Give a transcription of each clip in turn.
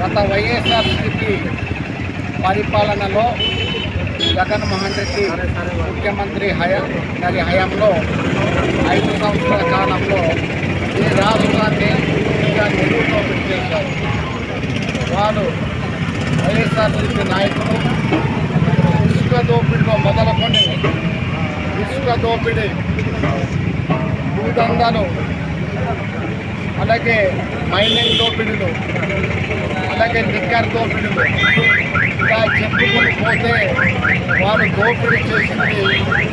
గత వైఎస్ఆర్సీపీ పరిపాలనలో జగన్మోహన్ రెడ్డి ముఖ్యమంత్రి హయా గారి హయాంలో ఐదు సంవత్సరాల కాలంలో ఈ రాష్ట్రాన్ని పూర్తిగా నిలువుతో పెట్టేశారు. వారు వైఎస్ఆర్సీపీ నాయకులు ఇసుక దోపిడిలో మొదలుకొని ఇసుక దోపిడీ భూదందాలు అలాగే మైనింగ్ దోపిడీలు అలాగే నిక్కర్ దోపిడీలు. ఇలా చెప్పుకొని పోతే వారు దోపిడీ చేసింది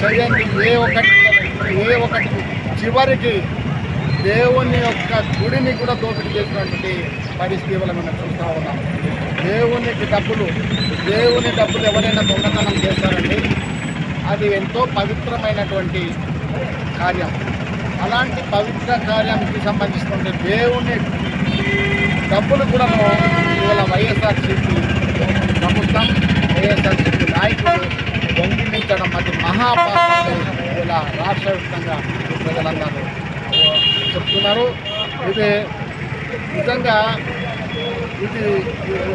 చేయండి. ఏ ఒకటి ఏ ఒకటి చివరికి దేవుని యొక్క గుడిని కూడా దోపిడీ చేసినటువంటి పరిస్థితి వల్ల మనం చూస్తూ ఉన్నాం. దేవునికి డబ్బులు దేవుని డబ్బులు ఎవరైనా దొంగతనం చేస్తారండి? అది ఎంతో పవిత్రమైనటువంటి కార్యం. అలాంటి పవిత్ర కార్యానికి సంబంధించినటువంటి దేవుని డబ్బులు కూడా ఇవాళ వైఎస్ఆర్సీపీ ప్రభుత్వం వైఎస్ఆర్సీపీ నాయకులు దొంగిలించడం అది మహాపాపం ఇలా రాష్ట్ర వ్యాప్తంగా ప్రజలందరూ చెప్తున్నారు. ఇది నిజంగా ఇది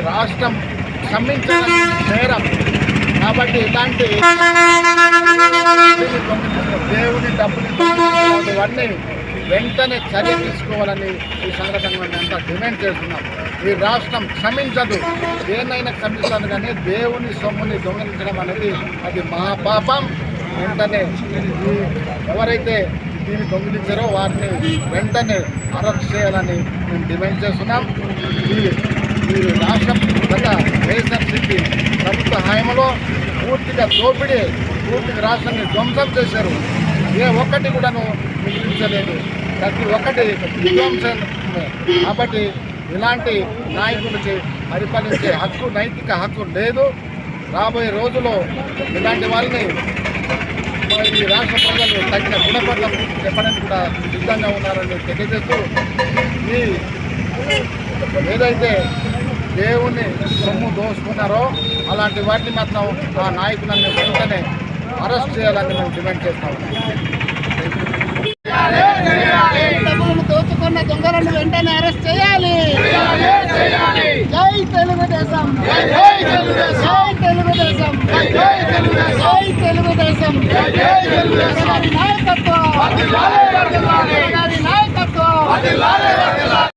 రాష్ట్రం క్షమించడం నేరం కాబట్టి ఇలాంటి దేవుని డబ్బులు ఇవన్నీ వెంటనే చర్య తీసుకోవాలని ఈ సందర్భంగా మేము అంతా డిమాండ్ చేస్తున్నాం. ఈ రాష్ట్రం క్షమించదు. దేన్నైనా క్షమిస్తాను కానీ దేవుని సొమ్ముని దొంగలించడం అనేది అది మహాపాపం వెంటనే ఎవరైతే దీన్ని దొంగిలించారో వారిని వెంటనే అరెస్ట్ చేయాలని మేము డిమాండ్ చేస్తున్నాం. ఈ ఈ రాష్ట్రం గత వైఎస్ఆర్సీపీ ప్రభుత్వ హయాంలో పూర్తిగా దోపిడీ పూర్తిగా రాష్ట్రాన్ని ధ్వంసం చేశారు. ఏ ఒక్కటి కూడాను మిగిలించలేదు. ప్రతి ఒక్కటి విధ్వంసం కాబట్టి ఇలాంటి నాయకులకి పరిపాలించే హక్కు నైతిక హక్కు లేదు. రాబోయే రోజుల్లో ఇలాంటి వాళ్ళని ఈ రాష్ట్ర ప్రజలు తగిన గుణపడడం చెప్పడానికి కూడా సిద్ధంగా ఉన్నారని తెలియజేస్తూ ఈ ఏదైతే దేవుణ్ణి సొమ్ము దోసుకున్నారో అలాంటి వాటిని మాత్రం ఆ నాయకులను వెంటనే అరెస్ట్ చేయాలని మేము డిమాండ్ చేస్తాం దోచుకున్న దొంగలను వెంటనే అరెస్ట్ చేయాలి జై తెలుగుదేశం జై తెలుగుదేశం జై తెలుగుదేశం నాయకత్వం నాయకత్వం